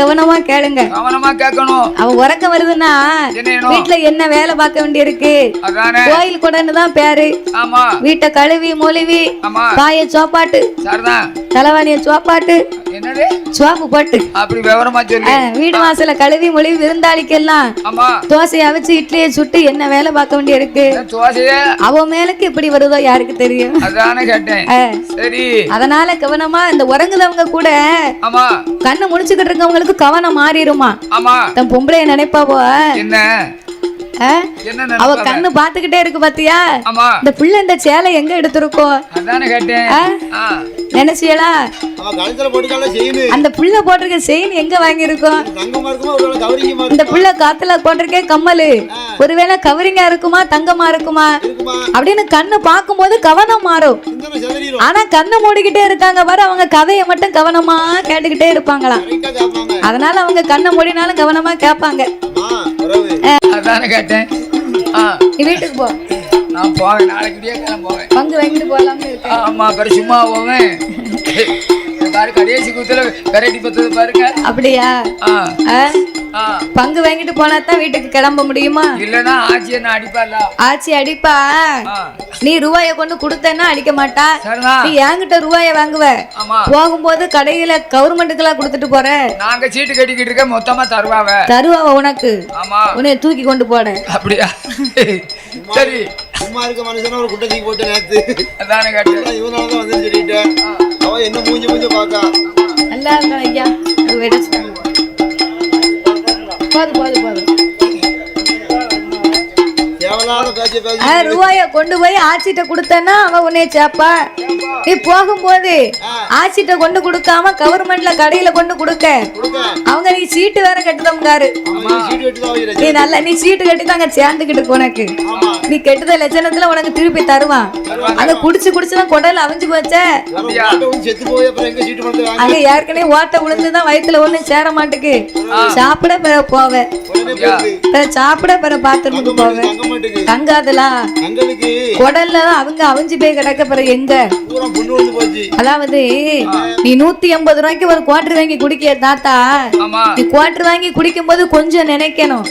கவனமா கேளுங்க. கவனமா கேட்கணும். அவ உறக்க வருதுன்னா வீட்டுல என்ன வேலை பார்க்க வேண்டியிருக்கு? அதானே. கோயில் கொடன்னு தான் பேரு. ஆமா. வீட்டை கழுவி மொழிவி பாய சோப்பாட்டு. சரிதான் தலைவாணிய சோப்பாட்டு என்னது? சோப்பு போட்டு. அப்படி விவரமா சொல்லு. வீடு வாசல கழுவி மொழிவி விருந்தாளிக்கெல்லாம் தோசையை அவிச்சு இட்லியை சுட்டு என்ன வேலை பார்க்க இந்த தோசையே? அவ மேலுக்கு இப்படி வருதோ யாருக்கு தெரியும்? அதனால கவனமா இந்த உறங்குதவங்க கூட ஆமா. கண்ணு முழிச்சுக்கிட்டு இருக்கவங்களுக்கு கவனம் மாறிடுமா ஆமா. தன் பொம்பளைய நினைப்பாவோ? என்ன? அவ? கண்ணு பாத்துக்கிட்டே இருக்கு பாத்தியா? இந்த பிள்ளை இந்த சேலை எங்க எடுத்திருக்கோம் நினைச்சியலா அந்த புள்ள போட்டிருக்க செயின் எங்க வாங்கியிருக்கோம்? இந்த புள்ள காத்துல போட்டிருக்கே கம்மலு. ஒருவேளை கவரிங்கா இருக்குமா தங்கமா இருக்குமா? இருக்குமா. அப்படின்னு கண்ணு பார்க்கும்போது கவனம் மாறும். ஆனா கண்ணை மூடிக்கிட்டே இருக்காங்க பாரு அவங்க கதையை மட்டும் கவனமா கேட்டுக்கிட்டே இருப்பாங்களாம். அதனால அவங்க கண்ணை மூடினாலும் கவனமா கேட்பாங்க. கேட்டேன். வீட்டுக்கு போ. நான் போவேன் நாளைக்கு விடிய போவேன். பங்கு வாங்கிட்டு இருக்கு ஆமா அப்புறம் சும்மா போவேன். பாரு கடைசி குத்துல வெரைட்டி பத்தது பாருங்க அப்படியா. பங்கு வாங்கிட்டு போனா தான் வீட்டுக்கு கிளம்ப முடியுமா? இல்லைன்னா ஆச்சி என்ன அடிப்பால ஆச்சி அடிப்பா. நீ ரூபாய கொண்டு கொடுத்தேன்னா அடிக்க மாட்டா. நீ என்கிட்ட ரூபாய வாங்குவ. ஆமா. போகும்போது கடையில கவர்மெண்ட்டுக்கெல்லாம் கொடுத்துட்டு போற. நாங்க சீட்டு கட்டிக்கிட்டு இருக்க மொத்தமா தருவாவ. தருவாவ உனக்கு. ஆமா. உன்னைய தூக்கி கொண்டு போட அப்படியா? சரி. சும்மா இருக்க மனுஷனா ஒரு குட்டை தூக்கி போட்டு நேத்து. அதானே கேட்டேன். இவனால தான் வந்து சொல்லிட்டேன். அவன் என்ன மூஞ்சி மூஞ்சி பார்க்கா நல்லா இருக்கா ஐயா. அது வெடிச்சு போது போது போது தேவையில்லாத பேச்சு பேசி ஆ, ரூபாய கொண்டு போய் ஆச்சிட்ட கொடுத்தேன்னா அவ உன்னைய சேப்பா. நீ போகும்போது ஆச்சிட்ட கொண்டு கொடுக்காம கவர்மெண்ட்ல கடையில கொண்டு கொடுக்க. அவங்க நீ சீட்டு வேற கட்டுதம்காரு அவன் சீட்டு கட்டி தான் வைக்கிற நீ நல்ல நீ சீட்டு கட்டி தாங்க சேர்ந்துக்கிட்டு இருக்கு உனக்கு நீ கெட்டத லட்சணத்துல உனக்கு திருப்பி தருவான். அத குடிச்சு குடிச்சுதான் குடல் அவிஞ்சு போச்சே? அங்க ஏற்கனவே ஓட்ட விழுந்துதான் வயித்துல ஒண்ணும் சேர மாட்டுக்கு. சாப்பிட பிற போவ. உடனே போகுது பிற சாப்பிட பிற பாத்துட்டு போவ. தங்காதுலா? குடல்ல அவங்க அவிஞ்சு போய் கிடக்க பிற எங்க? அதாவது நீ நூத்தி எண்பது ரூபாய்க்கு ஒரு குவாட்டர் வாங்கி குடிக்க தாத்தா? நீ குவாட்டர் வாங்கி குடிக்கும் போது கொஞ்சம் நினைக்கணும்.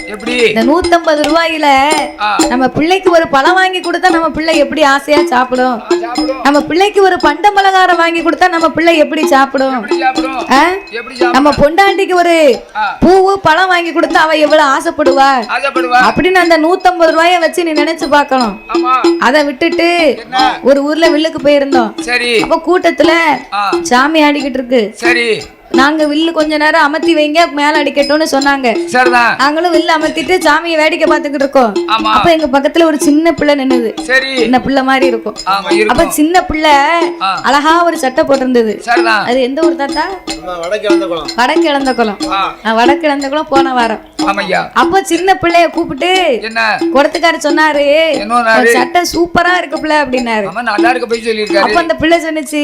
இந்த நூத்தம்பது ரூபாயில நம்ம பிள்ளைக்கு ஒரு பழம் வாங்கி கொடுத்தா நம்ம பிள்ளை எப்படி ஆசையா சாப்பிடும்? நம்ம பிள்ளைக்கு ஒரு பண்ட பலகாரம் வாங்கி கொடுத்தா நம்ம பிள்ளை எப்படி சாப்பிடும்? நம்ம பொண்டாட்டிக்கு ஒரு. பூவு பழம் வாங்கி கொடுத்தா அவ எவ்வளவு ஆசைப்படுவா? அப்படின்னு அந்த நூத்தம்பது ரூபாய வச்சு நீ நினைச்சு பார்க்கணும். ஆமா. அதை விட்டுட்டு ஒரு ஊர்ல வில்லுக்கு போயிருந்தோம். சரி. அப்ப கூட்டத்துல சாமி ஆடிக்கிட்டு இருக்கு. சரி. நாங்க வில்லு கொஞ்ச நேரம் அமர்த்தி வைங்க மேல அடிக்கட்டும்னு சொன்னாங்க. சரிதான் நாங்களும் வில்லு அமர்த்திட்டு சாமியை வேடிக்கை பார்த்துக்கிட்டு இருக்கோம். அப்ப எங்க பக்கத்துல ஒரு சின்ன பிள்ளை நின்னுது. சரி. சின்ன பிள்ளை மாதிரி இருக்கும். ஆமா அப்ப சின்ன பிள்ளை. அழகா ஒரு சட்டை போட்டிருந்தது. சரிதான் அது எந்த ஊர் தாத்தா? நம்ம வடக்கு இழந்த குளம். வடக்கு இழந்த குளம். போன வாரம். ஆமையா. அப்போ சின்ன பிள்ளைய கூப்பிட்டு என்ன? குடத்துக்காரு சொன்னாரு என்ன "உன் சட்டை சூப்பரா இருக்கு பிள்ளை அப்படின்னாரு. ஆமா நல்லா இருக்க போய் அப்ப அந்த பிள்ளை சொன்னுச்சு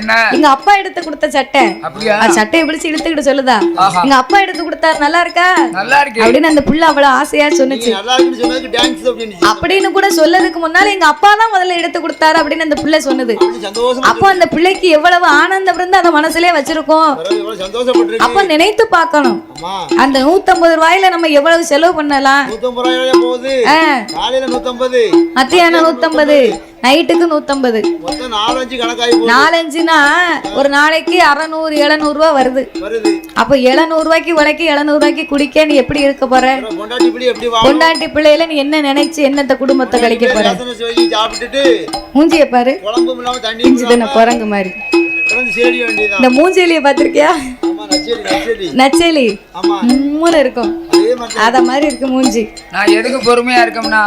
என்ன? எங்க அப்பா எடுத்து கொடுத்த சட்டை. அப்படியா? அந்த சட்டையை பிடிச்சு இழுத்துக்கிட்டு சொல்லுதா. எங்க அப்பா எடுத்து கொடுத்தாரு நல்லா இருக்கா? நல்லா இருக்கு. அப்படின்னு அந்த புள்ள அவ்வளவு ஆசையா சொன்னுச்சு. அப்படின்னு. கூட சொல்லதுக்கு முன்னால எங்க அப்பா தான் முதல்ல எடுத்து கொடுத்தாரு அப்படின்னு அந்த பிள்ளை சொன்னது. அப்போ அந்த பிள்ளைக்கு எவ்வளவு ஆனந்தம் இருந்து அந்த மனசுலயே வச்சிருக்கோம். அப்ப நினைத்து பார்க்கணும். அந்த நூத்தம்பது ரூபாயில நம்ம எவ்வளவு செலவு பண்ணலாம்? மத்தியானம் நூத்தம்பது. நைட்டுக்கு போகுது. நாலஞ்சுனா ஒரு நாளைக்கு அறநூறு எழுநூறு ரூபா வருது. அப்ப எழுநூறு ரூபாய்க்கு உழைக்கி எழுநூறு ரூபாய்க்கு குடிக்க நீ எப்படி இருக்க போற? பொண்டாட்டி பிள்ளையில நீ என்ன நினைச்சு என்னத்த குடும்பத்தை கழிக்க போற? மூஞ்சிய பாரு. இஞ்சி தானே குரங்கு மாதிரி. இந்த மூஞ்செலிய பாத்திருக்கியா நச்சேலி ஆமா. மூணு இருக்கும். அதே மாதிரி இருக்கு மூஞ்சி. நான் எதுக்கு பொறுமையா இருக்கோம்னா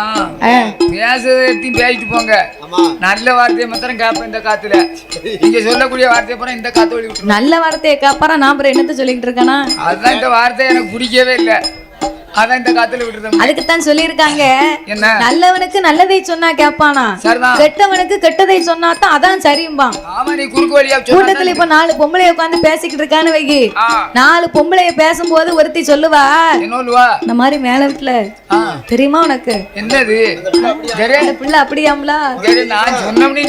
பேசுறதையும் பேசிட்டு போங்க. ஆமா. நல்ல வார்த்தையை மாத்திரம் கேட்பேன் இந்த காத்துல. நீங்க சொல்லக்கூடிய வார்த்தையை பூரா இந்த காத்து வழி விட்டுரும். நல்ல வார்த்தையை காப்பாரா? நான் அப்புறம் என்னத்த சொல்லிக்கிட்டு இருக்கேனா? அதுதான் இந்த வார்த்தை எனக்கு பிடிக்கவே இல்லை. அதான் இந்த காத்துல விட்டுருந்தோம் அதுக்குத்தான் சொல்லியிருக்காங்க. என்ன? நல்லவனுக்கு நல்லதை சொன்னா சரிதான். கெட்டவனுக்கு கெட்டதை சொன்னா தான் அதான் சரியும்பான். ஆமா நீ குறுக்கு வழியா சொன்னா கூட்டத்துல இப்ப நாலு பொம்பளைய உட்காந்து பேசிக்கிட்டு இருக்கான்னு வைகி நாலு பொம்பளைய பேசும்போது ஒருத்தி சொல்லுவா இந்த மாதிரி மேல வீட்டுல தெரியுமா உனக்கு? என்னது? பிள்ளை அப்படியாம்ல? நீ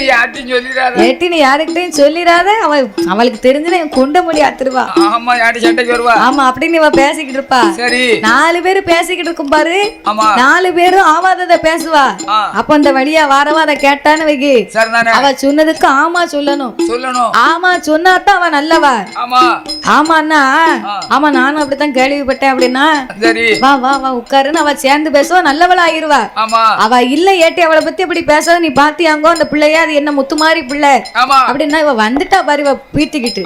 ஏட்டி யாருக்கிட்டையும் சொல்லிடாத. அவ அவளுக்கு தெரிஞ்சுனா என் கொண்ட மொழி அத்துருவா ஆமா யார்ட்டி சண்டைக்கு வருவா? ஆமா அப்படின்னு இவ பேசிக்கிட்டு இருப்பா. சரி. நாலு பேரு பேசிக்கிட்டு இருக்கும் பாரு. ஆமா. நாலு பேரும் ஆவாதத பேசுவா. அப்ப அந்த வழியா வாரவா அதை கேட்டான்னு வைக்கி அவ சொன்னதுக்கு ஆமா சொல்லணும். சொல்லணும். ஆமா சொன்னாதான் அவ நல்லவா. ஆமா. ஆமாண்ணா. ஆமா நானும் அப்படித்தான் கேள்விப்பட்டேன் அப்படின்னா. சரி. வா வா வா உட்காருன்னு அவ சேர்ந்து பேசுவா நல்லவளா ஆயிருவா ஆமா. அவ இல்ல ஏட்டி அவளை பத்தி அப்படி பேசாத நீ பாத்தியாங்கோ அந்த பிள்ளையா அது என்ன முத்து மாதிரி பிள்ளை. ஆமா. அப்படின்னா இவ வந்துட்டா பாரு இவ பீத்திக்கிட்டு.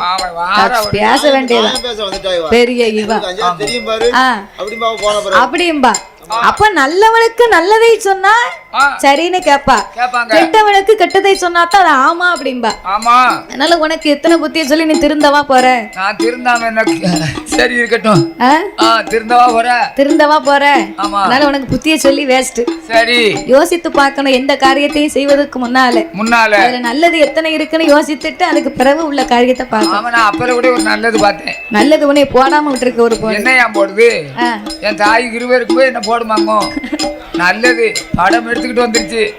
பேச வேண்டியதா நான் பேச வந்துட்டா இவ. பெரிய இவ. தெரியும் பாரு. ஆ அப்படிம்பா. அப்ப நல்லவனுக்கு நல்லதை சொன்னா சரின்னு கேப்பா. கெட்டவனுக்கு கெட்டதை சொன்னாதான் அது ஆமா அப்படிம்பா. ஆமா. அதனால உனக்கு எத்தனை புத்திய சொல்லி நீ திருந்தவா போற? நான் திருந்தாம என்ன? சரி இருக்கட்டும். திருந்தவா போற? திருந்தவா போற? அதனால உனக்கு புத்திய சொல்லி வேஸ்ட் சரி. யோசித்து பார்க்கணும் எந்த காரியத்தையும் செய்வதற்கு முன்னால. முன்னால. அதுல நல்லது எத்தனை இருக்குன்னு யோசித்துட்டு அதுக்கு பிறகு உள்ள காரியத்தை பார்க்கணும். ஆமா நான் அப்பல கூட ஒரு நல்லது பார்த்தேன். நல்லது உன்னை போடாம விட்டுருக்க ஒரு என்ன ஏன் போடுது. என் தாய் இருவருக்கு போய் என்ன போடுமாங்கோ நல்லது. படம் எடுத்துக்கிட்டு வந்துருச்சு.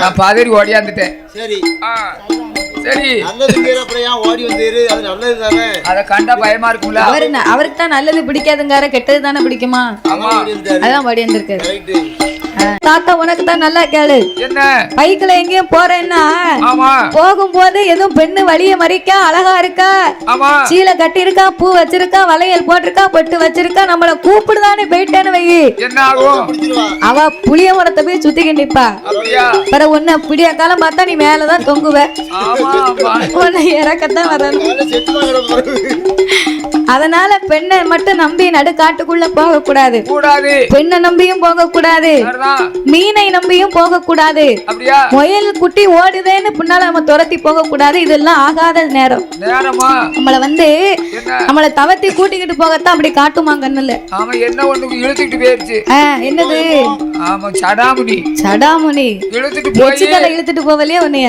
நான் பதறி ஓடியாந்துட்டேன். சரி. ஆ, சரி. நல்லதுங்கிற அப்புறம் ஏன் ஓடி வந்தீரு? அது நல்லது தானே? அத கண்டா பயமா இருக்கும்ல? அவரு ந- அவருக்கு தான் நல்லது பிடிக்காதுங்கார கெட்டது தானே பிடிக்குமா? அதான் ஓடி வந்தாரு. அதான் படி வந்திருக்காரு. தாத்தா உனக்கு தான் நல்லா கேளு. என்ன? பைக்ல எங்கேயும் போறேன்னா ஆமா. போகும்போது எதுவும் பெண்ணு வழிய மறிக்கா அழகா இருக்கா? ஆமா. சீலை கட்டியிருக்கா பூ வச்சிருக்கா வளையல் போட்டிருக்கா பொட்டு வச்சிருக்கா நம்மள கூப்பிடுதானே போயிட்டேன்னு வை. என்ன அவ புளிய மரத்தை போய் சுத்திக்கிட்டு நிப்பா. பிறகு உன்னை பிடிய காலம் பார்த்தா நீ மேலதான் தொங்குவ. ஆமா ஆமா. உன்னை இறக்கத்தான் வரணும் அதனால பெண்ணை மட்டும் நம்பி நடுக்காட்டுக்குள்ள போக கூடாது கூடாது பெண்ணை நம்பியும் போக கூடாது மீனை நம்பியும் போக கூடாது முயல் குட்டி ஓடுதேன்னு பின்னால நம்ம துரத்தி போக கூடாது இதெல்லாம் ஆகாத நேரம். நேரமா? நம்மள வந்து நம்மள தவத்தி கூட்டிக்கிட்டு போகத்தான் அப்படி காட்டுமா கண்ணுல ஆமா என்ன ஒண்ணுக்கு இழுத்துக்கிட்டு போயிருச்சு. ஆ, என்னது? ஆமா சடாமுடி சடாமுனி. இழுத்துட்டு போய். இழுத்துட்டு போவலையே உன்னைய?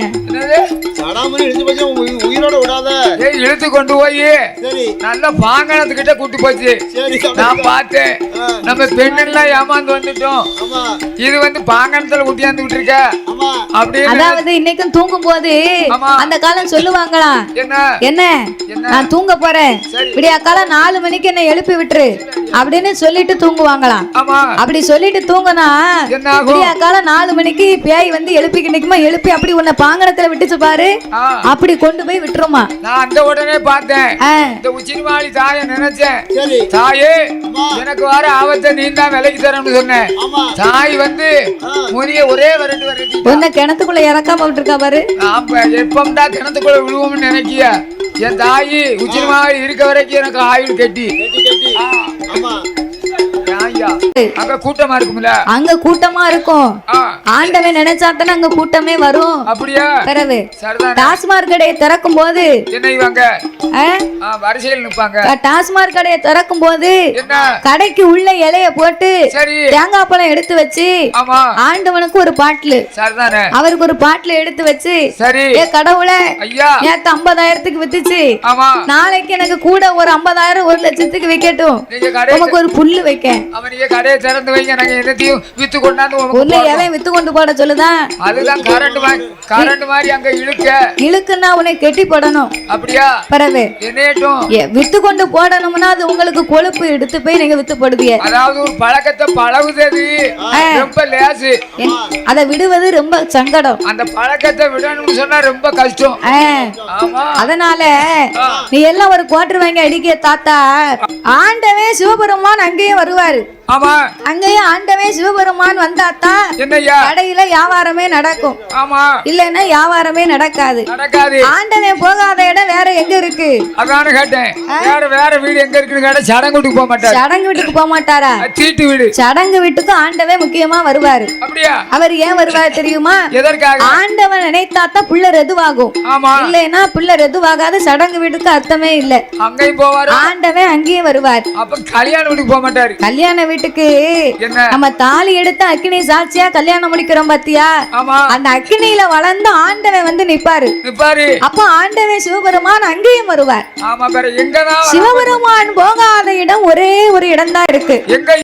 உயிரோட விடாத. இழுத்து கொண்டு போய். சரி. நல்ல பாங்கணத்துக்கிட்ட கூட்டி போச்சு. நான் பார்த்தேன். நம்ம பெண்ணெல்லாம் ஏமாந்து வந்துட்டோம். ஆமா. இது வந்து பாங்கணத்துல ஊட்டியாந்து விட்டுருக்க ஆமா. அப்படின்னு அதாவது இன்னைக்கும் தூங்கும் போது ஆமா. அந்த காலம் சொல்லுவாங்களாம் என்ன? நான் தூங்க போறேன். விடியா காலம் நாலு மணிக்கு என்ன எழுப்பி விட்டுரு. அப்படின்னு சொல்லிட்டு தூங்குவாங்களாம். ஆமா. அப்படி சொல்லிட்டு தூங்கினா விடியா காலம் நாலு மணிக்கு பேய் வந்து எழுப்பி நிக்குமா? எழுப்பி அப்படி உன்னை பாங்கணத்துல விட்டுச்சு பாரு. அப்படி கொண்டு போய் விட்டுருமா. நான் அந்த உடனே பார்த்தேன். இந்த உச்சினிமாளி தாயை நினைச்சேன். சரி. தாயே. எனக்கு வர ஆபத்தை நீ தான் விலைக்கு தரணும்னு சொன்னேன். ஆமா. தாய் வந்து முனிய ஒரே வரட்டு வரட்டி உன்னை கிணத்துக்குள்ள இறக்காம விட்டுருக்கா பாரு. நாம எப்பம்டா கிணத்துக்குள்ள விழுவோம்னு நினைக்கிய? என் தாயி உச்சினிமாளி இருக்க வரைக்கும் எனக்கு ஆயுள் கட்டி. ஐயா அங்க கூட்டமா இருக்கும்ல? அங்க கூட்டமா இருக்கும். ஆண்டவன் நினைச்சாத்தானே அங்க கூட்டமே வரும். அப்படியா? சரிதான். டாஸ்மாக் கடையை திறக்கும் போது என்ன வரிசையில் நிப்பாங்க. டாஸ்மாக் கடையை திறக்கும் போது கடைக்கு உள்ள இலைய போட்டு தேங்காய் பழம் எடுத்து வச்சு ஆண்டவனுக்கு ஒரு பாட்டில். அவருக்கு ஒரு பாட்டில் எடுத்து வச்சு சரி. ஏ கடவுளே நேத்து ஐம்பதாயிரத்துக்கு வித்துச்சு. நாளைக்கு எனக்கு கூட ஒரு ஐம்பதாயிரம் ஒரு லட்சத்துக்கு கடை உமக்கு ஒரு புல்லு வைக்க. நீங்க கடையை திறந்து வைங்க. நாங்க என்னத்தையும் வித்து கொண்டாந்து போடுறோம். எவன் வித்து கொண்டு போட சொல்லுதான் அதுதான் கரண்ட் மாதிரி கரண்ட் மாதிரி அங்க இழுக்க. இழுக்குன்னா உன்னை கெட்டி போடணும். அப்படியா? பிறகு என்னேட்டும் வித்து கொண்டு போடணும்னா அது உங்களுக்கு கொழுப்பு எடுத்து போய் நீங்க வித்து போடுவீங்க அதாவது ஒரு பழக்கத்தை பழகுது அது. ரொம்ப லேசு. அதை விடுவது ரொம்ப சங்கடம். அந்த பழக்கத்தை விடணும்னு சொன்னா ரொம்ப கஷ்டம். அதனால நீ எல்லாம் ஒரு குவார்டர் வாங்கி அடிக்க தாத்தா. ஆண்டவே சிவபெருமான் அங்கேயும் வருவாரு. ஆமா ஆண்டவே சிவபெருமான் வந்தாத்தான் என்னய்யா? கடையில வியாபாரமே நடக்கும். ஆமா. இல்லைன்னா வியாபாரமே நடக்காது. ஆண்டவன் போகாத எங்க இருக்கு? அதான கேட்டேன். வேற வேற வீடு எங்க இருக்குன்னு கேட்டா சடங்கு வீட்டுக்கு போக மாட்டாரு. சடங்கு வீட்டுக்கு போக மாட்டாரா? சீட்டு வீடு. சடங்கு வீட்டுக்கு ஆண்டவே முக்கியமா வருவாரு. அப்படியா? அவர் ஏன் வருவாரு தெரியுமா? எதற்காக? ஆண்டவன் நினைத்தாத்தான் புள்ள ரெதுவாகும். ஆமா. இல்லைன்னா புள்ள ரெதுவாகாத சடங்கு வீட்டுக்கு அர்த்தமே இல்ல. அங்கேயும் போவாரு? ஆண்டவன் அங்கேயும் வருவார். அப்ப கல்யாண வீட்டுக்கு போக மாட்டாரு. கல்யாண வீட்டுக்கு நம்ம தாலி எடுத்து அக்கினி சாட்சியா கல்யாணம் முடிக்கிறோம் பாத்தியா? அந்த அக்கினியில வளர்ந்து ஆண்டவன் வந்து நிப்பாரு. நிப்பாரு. அப்ப ஆண்டவன் சிவபெருமான் அங்கேயும் வருவார். சிவபெருமான் போகாத இடம் ஒரே ஒரு இடம் தான் இருக்கு